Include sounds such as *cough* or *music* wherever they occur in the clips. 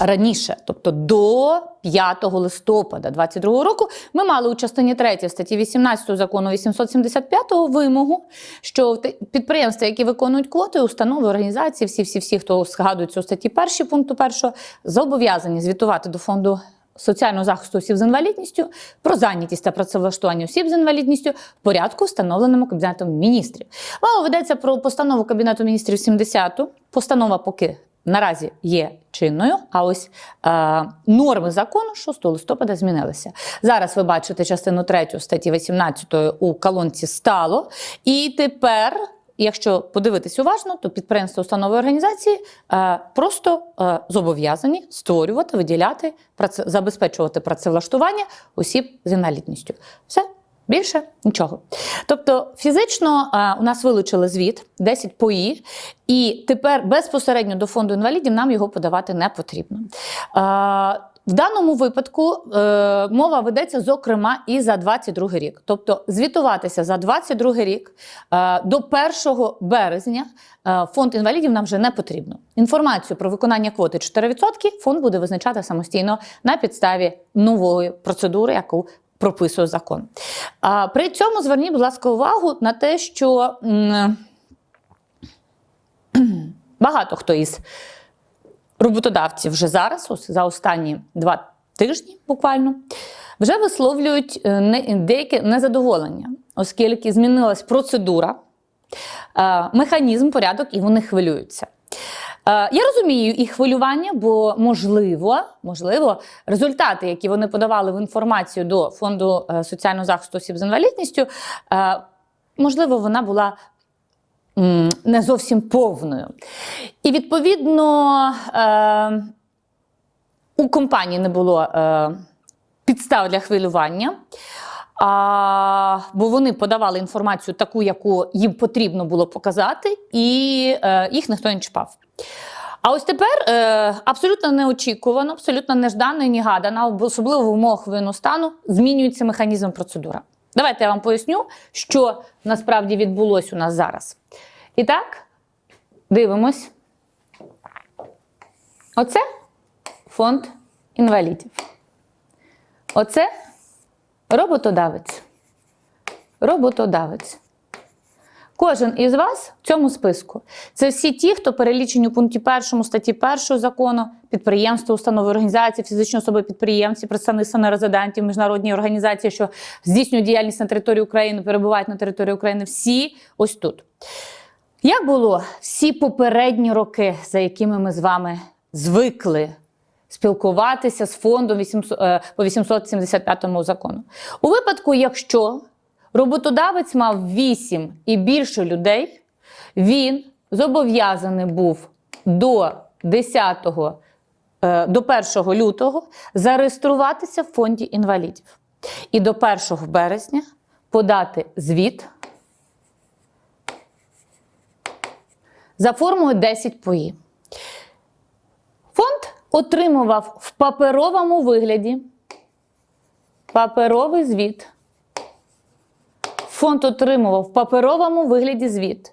раніше, тобто до 5 листопада 2022 року, ми мали у частині 3 статті 18 закону 875 вимогу, що підприємства, які виконують квоти, установи, організації, всі, всі, всі, хто згадується у статті 1 пункту 1, зобов'язані звітувати до фонду. Соціального захисту осіб з інвалідністю про зайнятість та працевлаштування осіб з інвалідністю в порядку, встановленому Кабінетом міністрів. Мова ведеться про постанову Кабінету міністрів 70. Постанова поки наразі є чинною. А ось е, норми закону 6 листопада змінилися. Зараз ви бачите частину 3 статті 18 у колонці стало. І тепер. Якщо подивитись уважно, то підприємства, установи організації е, просто е, зобов'язані створювати, виділяти, забезпечувати працевлаштування осіб з інвалідністю. Все більше нічого. Тобто, фізично е, у нас вилучили звіт 10 ПОІ, і тепер безпосередньо до фонду інвалідів нам його подавати не потрібно. Е, в даному випадку е, мова ведеться, зокрема, і за 22 рік. Тобто звітуватися за 22 рік е, до 1 березня е, фонд інвалідів нам вже не потрібно. Інформацію про виконання квоти 4% фонд буде визначати самостійно на підставі нової процедури, яку прописує закон. А при цьому зверніть, будь ласка, увагу на те, що м, *clears throat* багато хто із роботодавців вже зараз, ось за останні два тижні буквально, вже висловлюють е, деяке незадоволення, оскільки змінилась процедура, е, механізм, порядок, і вони хвилюються. Е, Я розумію їх хвилювання, бо можливо, можливо, результати, які вони подавали в інформацію до фонду соціального захисту осіб з інвалідністю, можливо, вона була не зовсім повною. І відповідно е, у компанії не було е, підстав для хвилювання. А, бо вони подавали інформацію таку, яку їм потрібно було показати, і е, їх ніхто не чіпав. А ось тепер е, абсолютно неочікувано, абсолютно неждано і негадано, особливо в умовах воєнного стану, змінюється механізм процедура. Давайте я вам поясню, що насправді відбулося у нас зараз. І так, дивимось. Оце фонд інвалідів. Оце роботодавець. Роботодавець. Кожен із вас в цьому списку це всі ті, хто перелічені у пункті 1 статті 1 закону, підприємства, установи організації, фізичні особи підприємці, представництва нерезидентів, міжнародні організації, що здійснюють діяльність на території України, перебувають на території України. Всі ось тут. Як було всі попередні роки, за якими ми з вами звикли спілкуватися з фондом 800, е, по 875 закону? У випадку, якщо роботодавець мав 8 і більше людей, він зобов'язаний був до 10 е, до 1 лютого зареєструватися в фонді інвалідів і до 1 березня подати звіт за формою 10 ПОІ. Фонд отримував в паперовому вигляді паперовий звіт. Фонд отримував в паперовому вигляді звіт.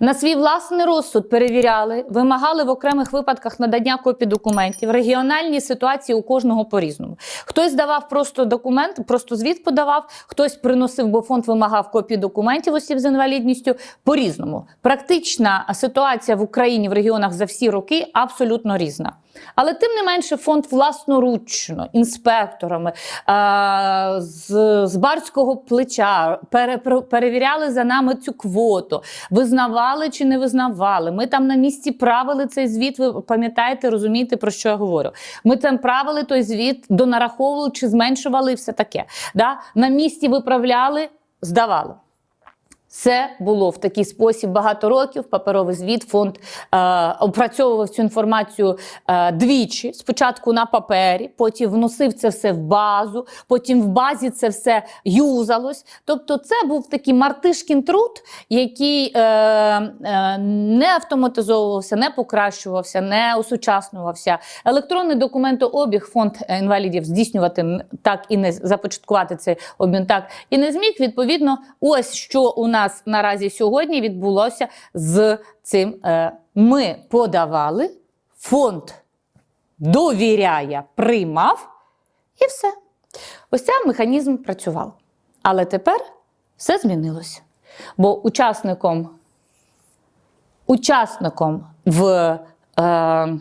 На свій власний розсуд перевіряли, вимагали в окремих випадках надання копій документів, регіональні ситуації у кожного по-різному. Хтось давав просто документ, просто звіт подавав, хтось приносив, бо фонд вимагав копії документів осіб з інвалідністю по-різному. Практична ситуація в Україні в регіонах за всі роки абсолютно різна. Але тим не менше, фонд власноручно, інспекторами е- з, з барського плеча пере- перевіряли за нами цю квоту, визнавали чи не визнавали. Ми там на місці правили цей звіт. Ви пам'ятаєте, розумієте, про що я говорю? Ми там правили той звіт, донараховували чи зменшували і все таке. Да? На місці виправляли, здавали. Це було в такий спосіб багато років. Паперовий звіт фонд е, опрацьовував цю інформацію е, двічі. Спочатку на папері, потім вносив це все в базу, потім в базі це все юзалось. Тобто, це був такий мартишкін труд, який е, е, не автоматизовувався, не покращувався, не осучаснювався. Електронний документообіг фонд інвалідів здійснювати так і не започаткувати цей обмін так і не зміг. Відповідно, ось що у нас нас наразі сьогодні відбулося з цим? Е, Ми подавали, фонд довіряє, приймав, і все. Ось цей механізм працював. Але тепер все змінилося. Бо учасником, учасником в е,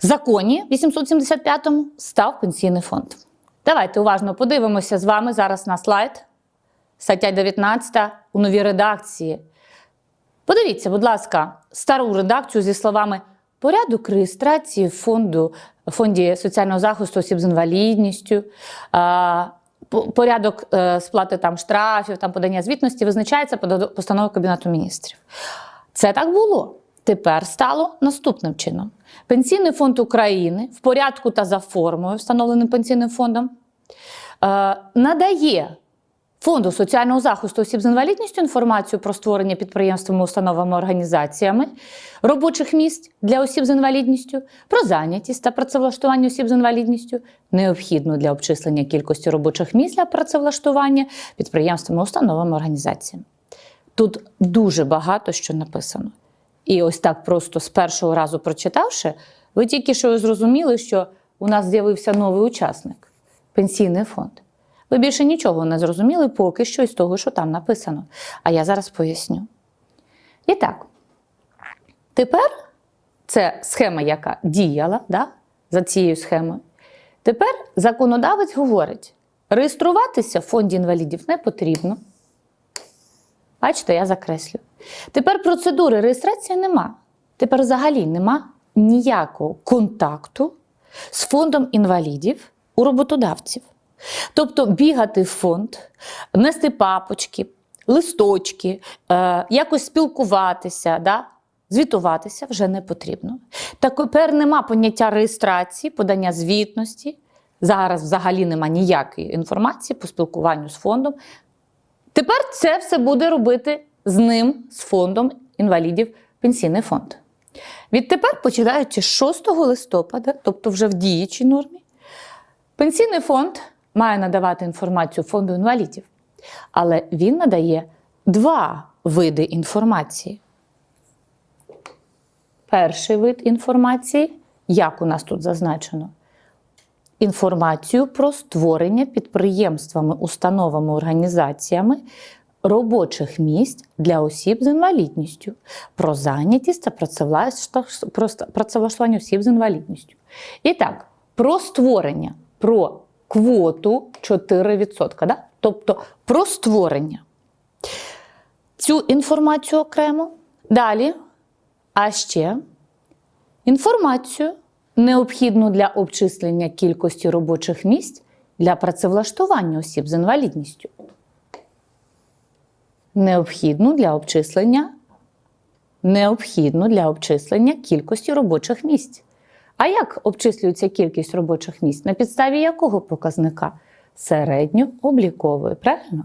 законі 875-му став пенсійний фонд. Давайте уважно подивимося з вами зараз на слайд. Стаття 19 у новій редакції. Подивіться, будь ласка, стару редакцію зі словами порядок реєстрації фонду, фонді соціального захисту осіб з інвалідністю, порядок е, сплати там штрафів, там подання звітності визначається постановою Кабінету міністрів. Це так було. Тепер стало наступним чином: Пенсійний фонд України в порядку та за формою, встановленим пенсійним фондом, е, надає Фонду соціального захисту осіб з інвалідністю інформацію про створення підприємствами, установами, організаціями робочих місць для осіб з інвалідністю, про зайнятість та працевлаштування осіб з інвалідністю, необхідну для обчислення кількості робочих місць для працевлаштування підприємствами, установами, організаціями. Тут дуже багато що написано. І ось так просто з першого разу прочитавши, ви тільки що зрозуміли, що у нас з'явився новий учасник пенсійний фонд. Ви більше нічого не зрозуміли поки що із того, що там написано. А я зараз поясню. І так, тепер це схема, яка діяла да, за цією схемою. Тепер законодавець говорить: реєструватися в фонді інвалідів не потрібно. Бачите, я закреслю. Тепер процедури реєстрації нема. Тепер взагалі нема ніякого контакту з фондом інвалідів у роботодавців. Тобто бігати в фонд, нести папочки, листочки, е, якось спілкуватися, да? звітуватися вже не потрібно. Тепер нема поняття реєстрації, подання звітності. Зараз взагалі нема ніякої інформації по спілкуванню з фондом. Тепер це все буде робити з ним, з фондом інвалідів, пенсійний фонд. Відтепер, починаючи з 6 листопада, тобто вже в діючій нормі, пенсійний фонд має надавати інформацію фонду інвалідів, але він надає два види інформації. Перший вид інформації, як у нас тут зазначено, інформацію про створення підприємствами, установами, організаціями робочих місць для осіб з інвалідністю, про зайнятість та працевлаштування осіб з інвалідністю. І так, про створення, про квоту 4%, да? тобто про створення. Цю інформацію окремо. Далі, а ще інформацію, необхідну для обчислення кількості робочих місць для працевлаштування осіб з інвалідністю. Необхідну для обчислення, необхідну для обчислення кількості робочих місць. А як обчислюється кількість робочих місць? На підставі якого показника? Середньооблікової, правильно?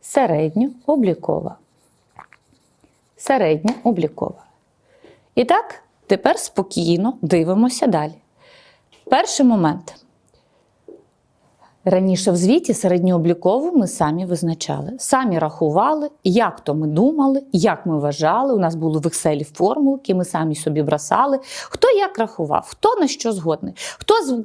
Середньооблікова. Середньооблікова. І так, тепер спокійно дивимося далі. Перший момент. Раніше в звіті середньооблікову ми самі визначали, самі рахували, як то ми думали, як ми вважали. У нас були в Excel формулки, ми самі собі бросали. Хто як рахував, хто на що згодний, хто з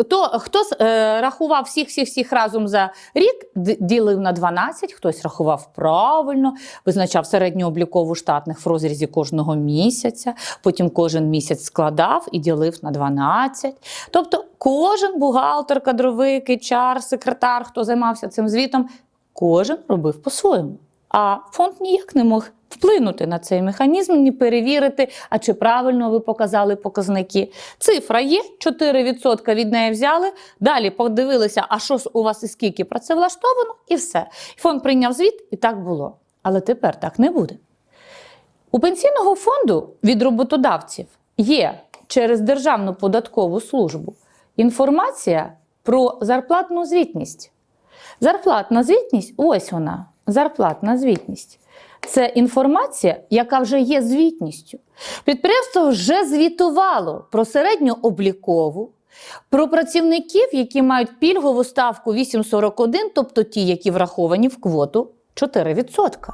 хто, хто е, рахував всіх всіх всіх разом за рік, ділив на 12, хтось рахував правильно, визначав середньооблікову штатних в розрізі кожного місяця. Потім кожен місяць складав і ділив на 12. Тобто кожен бухгалтер, кадровик, HR, секретар, хто займався цим звітом, кожен робив по-своєму. А фонд ніяк не мог вплинути на цей механізм, ні перевірити, а чи правильно ви показали показники. Цифра є, 4% від неї взяли. Далі подивилися, а що у вас і скільки працевлаштовано, і все. Фонд прийняв звіт, і так було. Але тепер так не буде. У пенсійного фонду від роботодавців є через Державну податкову службу інформація про зарплатну звітність. Зарплатна звітність ось вона. Зарплатна звітність. Це інформація, яка вже є звітністю. Підприємство вже звітувало про середньооблікову, про працівників, які мають пільгову ставку 8,41, тобто ті, які враховані в квоту 4%.